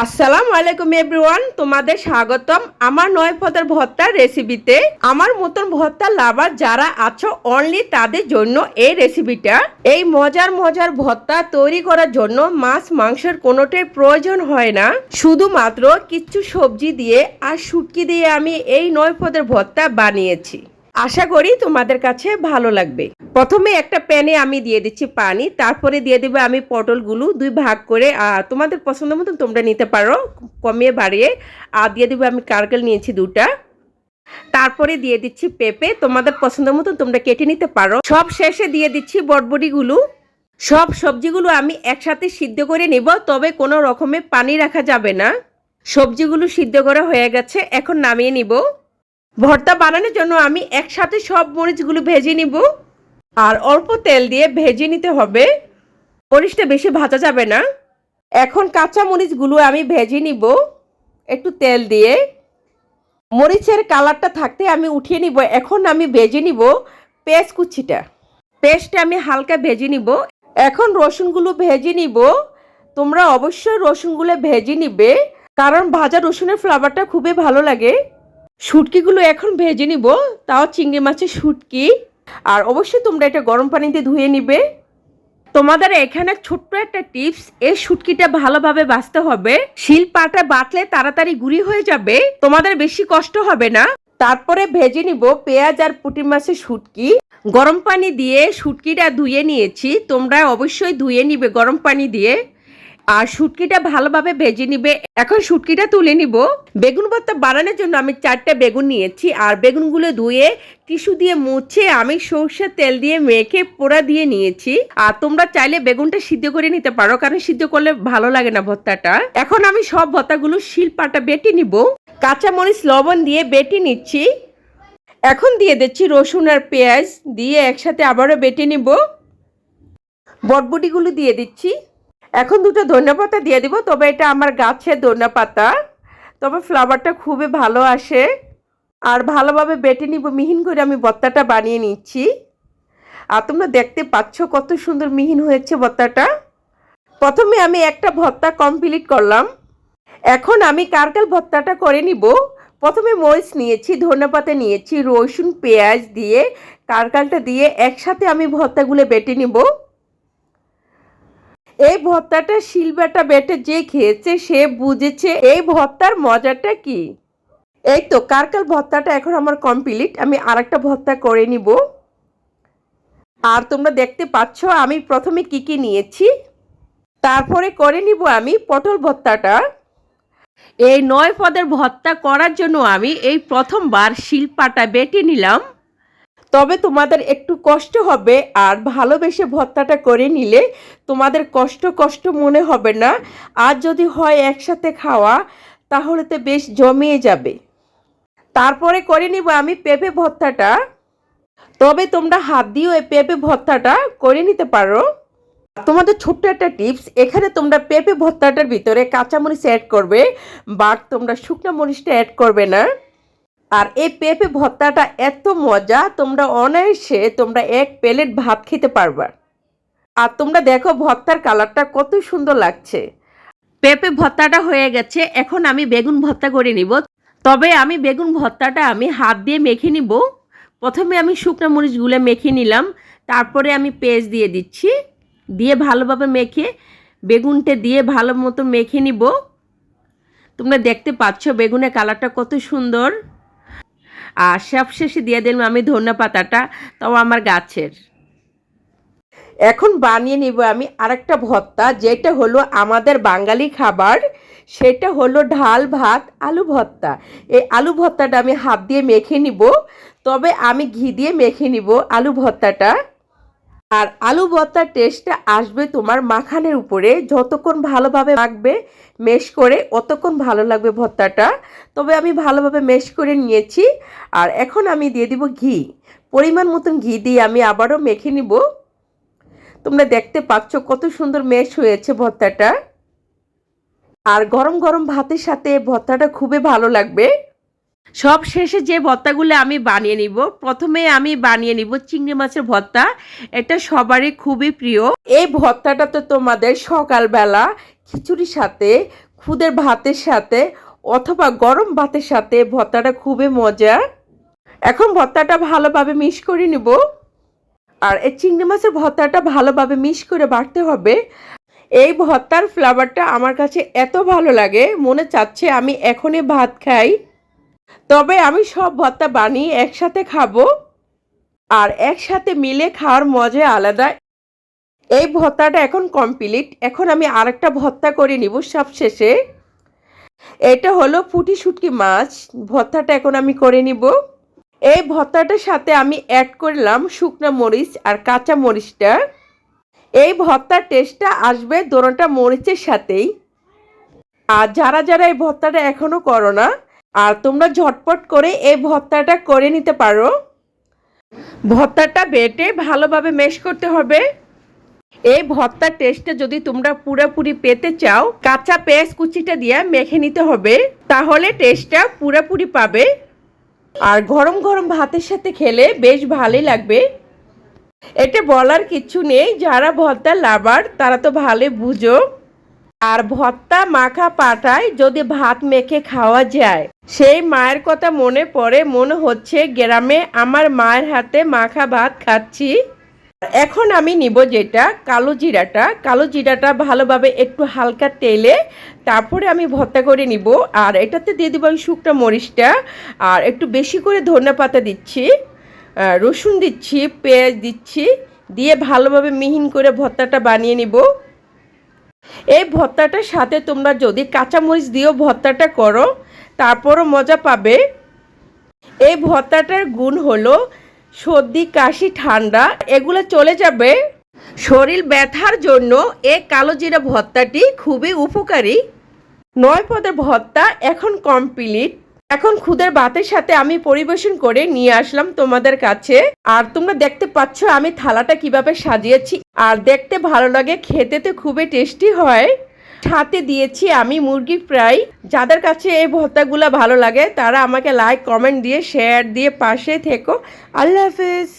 আসসালামু আলাইকুম এভরিওয়ান, তোমাদের স্বাগতম আমার নয় পদের ভর্তার রেসিপিতে। আমার মতন ভর্তা লাভার যারা আছো অনলি তাদের জন্য এই রেসিপিটা। এই মজার মজার ভর্তা তৈরি করার জন্য মাছ মাংসের কোনোটাই প্রয়োজন হয় না। শুধুমাত্র কিছু সবজি দিয়ে আর শুটকি দিয়ে আমি এই নয় পদের ভর্তা বানিয়েছি। আশা করি তোমাদের কাছে ভালো লাগবে। প্রথমে একটা প্যানে আমি দিয়ে দিচ্ছি পানি, তারপরে দিয়ে দেবো আমি পটলগুলো দুই ভাগ করে তোমাদের পছন্দ মতন তোমরা নিতে পারো, কমিয়ে বাড়িয়ে। আর দিয়ে দেবো আমি কারকেল নিয়েছি দুটা। তারপরে দিয়ে দিচ্ছি পেঁপে, তোমাদের পছন্দ মতন তোমরা কেটে নিতে পারো। সব শেষে দিয়ে দিচ্ছি বটবটিগুলো। সব সবজিগুলো আমি একসাথে সিদ্ধ করে নিব, তবে কোনো রকমে পানি রাখা যাবে না। সবজিগুলো সিদ্ধ করা হয়ে গেছে, এখন নামিয়ে নিব। ভর্তা বানানোর জন্য আমি একসাথে সব মরিচগুলো ভেজে নিব। আর অল্প তেল দিয়ে ভেজে নিতে হবে। মরিচটা বেশি ভাজা যাবে না। এখন কাঁচা মরিচগুলো আমি ভেজে নিব একটু তেল দিয়ে। মরিচের কালারটা থাকতে আমি উঠিয়ে নিব। এখন আমি ভেজে নিব পেঁয়াজ কুচিটা। পেস্টটা আমি হালকা ভেজে নিব। এখন রসুনগুলো ভেজে নিব। তোমরা অবশ্যই রসুনগুলো ভেজে নিবে। কারণ ভাজা রসুনের ফ্লেভারটা খুবই ভালো লাগে। শুটকিগুলো এখন ভেজে নিব, তাও চিংড়ি মাছের শুটকি। আর অবশ্যই তোমরা এটা গরম পানিতে ধুয়ে নিবে। তোমাদের এখানে ছোট্ট একটা টিপস, এই শুটকিটা ভালোভাবে বাঁচতে হবে। শিল পাটা বাটলে তাড়াতাড়ি গুঁড়ি হয়ে যাবে, তোমাদের বেশি কষ্ট হবে না। তারপরে ভেজে নিব পেঁয়াজ আর পুঁটি মাছের শুটকি। গরম পানি দিয়ে শুটকিটা ধুয়ে নিয়েছি, তোমরা অবশ্যই ধুয়ে নিবে গরম পানি দিয়ে। আর শুটকিটা ভালোভাবে ভেজে নিবে। এখন শুটকিটা তুলে নিব। বেগুন ভর্তা বানানোর জন্য আমি চারটে বেগুন নিয়েছি। আর বেগুনগুলো ধুয়ে টিস্যু দিয়ে মুছে আমি সর্ষের তেল দিয়ে মেখে পোড়া দিয়ে নিয়েছি। আর তোমরা চাইলে বেগুনটা সিদ্ধ করে নিতে পারো, কারণ সিদ্ধ করলে ভালো লাগে না ভর্তাটা। এখন আমি সব ভর্তাগুলো শিলপাটা বেটে নিব। কাঁচামরিচ, লবণ দিয়ে বেটে নিচ্ছি। এখন দিয়ে দিচ্ছি রসুন আর পেঁয়াজ দিয়ে একসাথে আবারও বেটে নিব। বটবটিগুলো দিয়ে দিচ্ছি। এখন দুটো ধনে পাতা দিয়ে দিব, তবে এটা আমার গাছের ধনে পাতা তবে ফ্লাভারটা খুবই ভালো আসে। আর ভালোভাবে বেটে নিব, মিহিন করে আমি বত্তাটা বানিয়ে নিচ্ছি। আর তোমরা দেখতে পাচ্ছ কত সুন্দর মিহিন হয়েছে বত্তাটা। প্রথমে আমি একটা ভর্তা কমপ্লিট করলাম। এখন আমি কারকাল ভর্তাটা করে নিব? প্রথমে মরিচ নিয়েছি ধনেপাতা নিয়েছি, রসুন, পেঁয়াজ দিয়ে কারকালটা দিয়ে একসাথে আমি ভর্তাগুলো বেটে নিব। এই ভর্তাটা শিলবাটা বেটে যে খেয়েছে, সে বুঝেছে এই ভর্তার মজাটা কি। এই তো কারকাল ভর্তাটা এখন আমার কমপ্লিট আমি আরেকটা ভর্তা করে নিব। আর তোমরা দেখতে পাচ্ছ, আমি প্রথমে কি কি নিয়েছি। তারপরে করে নিব আমি পটল ভর্তাটা। এই নয় পদের ভর্তা করার জন্য আমি এই প্রথমবার শিলপাটা বেটে নিলাম। তবে তোমাদের একটু কষ্ট হবে আর ভালোবেসে ভর্তাটা করে নিলে তোমাদের কষ্ট কষ্ট মনে হবে না। আর যদি হয় একসাথে খাওয়া, তাহলে তো বেশ জমিয়ে যাবে। তারপরে করে নিব আমি পেঁপে ভর্তাটা তবে তোমরা হাত দিয়েও এই পেঁপে ভর্তাটা করে নিতে পারো। তোমাদের ছোট্ট একটা টিপস, এখানে তোমরা পেঁপে ভর্তাটার ভিতরে কাঁচামরিচ অ্যাড করবে, বাট তোমরা শুকনো মরিচটা অ্যাড করবে না। আর এই পেঁপে ভর্তাটা এত মজা, তোমরা অনায়াসে তোমরা এক প্লেট ভাত খেতে পারবা। আর তোমরা দেখো ভর্তার কালারটা কত সুন্দর লাগছে। পেঁপে ভর্তাটা হয়ে গেছে, এখন আমি বেগুন ভর্তা করে নিব। তবে আমি বেগুন ভর্তাটা আমি হাত দিয়ে মেখে নিব। প্রথমে আমি শুকনো মরিচগুলো মেখে নিলাম, তারপরে আমি পেঁয়াজ দিয়ে দিচ্ছি। দিয়ে ভালোভাবে মেখে, বেগুনটা দিয়ে ভালো মতো মেখে নিব। তোমরা দেখতে পাচ্ছ বেগুনের কালারটা কত সুন্দর। আর সবশেষে দিয়ে দিলাম আমি ধনে পাতাটা, তাও আমার গাছের। এখন বানিয়ে নিব আমি আরেকটা ভর্তা, যেটা হলো আমাদের বাঙালি খাবার, সেটা হলো ঢাল ভাত, আলু ভর্তা। এই আলু ভর্তাটা আমি হাত দিয়ে মেখে নিব, তবে আমি ঘি দিয়ে মেখে নিব আলু ভর্তাটা। আর আলু ভর্তার টেস্টটা আসবে তোমার মাখানের উপরে। যতক্ষণ ভালোভাবে মাখবে মেশ করে, অতক্ষণ ভালো লাগবে ভর্তাটা। তবে আমি ভালোভাবে মেশ করে নিয়েছি। আর এখন আমি দিয়ে দিব ঘি। পরিমাণ মতন ঘি দিয়ে আমি আবারও মেখে নিব। তোমরা দেখতে পাচ্ছ কত সুন্দর মেশ হয়েছে ভর্তাটা। আর গরম গরম ভাতের সাথে ভর্তাটা খুবই ভালো লাগবে। সব শেষে যে ভর্তাগুলো আমি বানিয়ে নিব, প্রথমে আমি বানিয়ে নিব চিংড়ি মাছের ভর্তা এটা সবারই খুবই প্রিয়। এই ভর্তাটা তো তোমাদের সকালবেলা খিচুড়ির সাথে, খুদের ভাতের সাথে অথবা গরম ভাতের সাথে ভর্তাটা খুবই মজা এখন ভর্তাটা ভালোভাবে মিক্স করে নিব। আর এই চিংড়ি মাছের ভর্তাটা ভালোভাবে মিক্স করে বাড়তে হবে। এই ভর্তার ফ্লেভারটা আমার কাছে এত ভালো লাগে, মনে চাচ্ছে আমি এখনই ভাত খাই। তবে আমি সব ভর্তা বানিয়ে একসাথে খাব আর একসাথে মিলে খাওয়ার মজা আলাদা। এই ভর্তাটা এখন কমপ্লিট এখন আমি আরেকটা ভর্তা করে নিব সব শেষে। এটা হলো পুঁটি শুটকি মাছ। ভর্তাটা এখন আমি করে নিব। এই ভর্তাটার সাথে আমি অ্যাড করলাম শুকনো মরিচ আর কাঁচা মরিচটা। এই ভর্তার টেস্টটা আসবে দোনোটা মরিচের সাথেই। আর যারা যারা এই ভর্তাটা এখনও করো না আর তোমরা ঝটপট করে এই ভর্তাটা করে নিতে পারো। ভর্তাটা বেটে ভালোভাবে মেশ করতে হবে। এই ভর্তার টেস্টটা যদি তোমরা পুরোপুরি পেতে চাও, কাঁচা পেঁয়াজ কুচিটা দিয়ে মেখে নিতে হবে। তাহলে টেস্টটা পুরোপুরি পাবে। আর গরম গরম ভাতের সাথে খেলে বেশ ভালোই লাগবে। এটা বলার কিছু নেই, যারা ভর্তা লাভার তারা তো ভালো বুঝো। আর ভর্তা মাখা পাটায় যদি ভাত মেখে খাওয়া যায়। সেই মায়ের কথা মনে পড়ে, মনে হচ্ছে গ্রামে আমার মায়ের হাতে মাখা ভাত খাচ্ছি। এখন আমি নিব যেটা, কালো জিরাটা। কালো জিরাটা ভালোভাবে একটু হালকা তেলে তারপরে আমি ভর্তা করে নিব। আর এটাতে দিয়ে দেবো আমি শুকনো মরিচটা। আর একটু বেশি করে ধনে পাতা দিচ্ছি রসুন দিচ্ছি, পেঁয়াজ দিচ্ছি, দিয়ে ভালোভাবে মিহিন করে ভর্তাটা বানিয়ে নিব। এই ভর্তাটার সাথে তোমরা যদি কাঁচামরিচ দিয়েও ভর্তাটা করো, তারপরও মজা পাবে। এই ভর্তাটার গুণ হলো সর্দি, কাশি, ঠান্ডা, এগুলো চলে যাবে। শরীর ব্যথার জন্য এই কালো জিরা ভর্তাটি খুবই উপকারী। নয় পদের ভর্তা এখন কমপ্লিট এখন খুদের ভাতের সাথে আমি পরিবেশন করে নিয়ে আসলাম তোমাদের কাছে। আর তোমরা দেখতে পাচ্ছ আমি থালাটা কীভাবে সাজিয়েছি। আর দেখতে ভালো লাগে, খেতে তো খুবই টেস্টি হয়। সাথে দিয়েছি আমি মুরগি ফ্রাই। যাদের কাছে এই ভর্তাগুলো ভালো লাগে, তারা আমাকে লাইক কমেন্ট দিয়ে শেয়ার দিয়ে পাশে থেকো। আল্লাহ হাফেজ।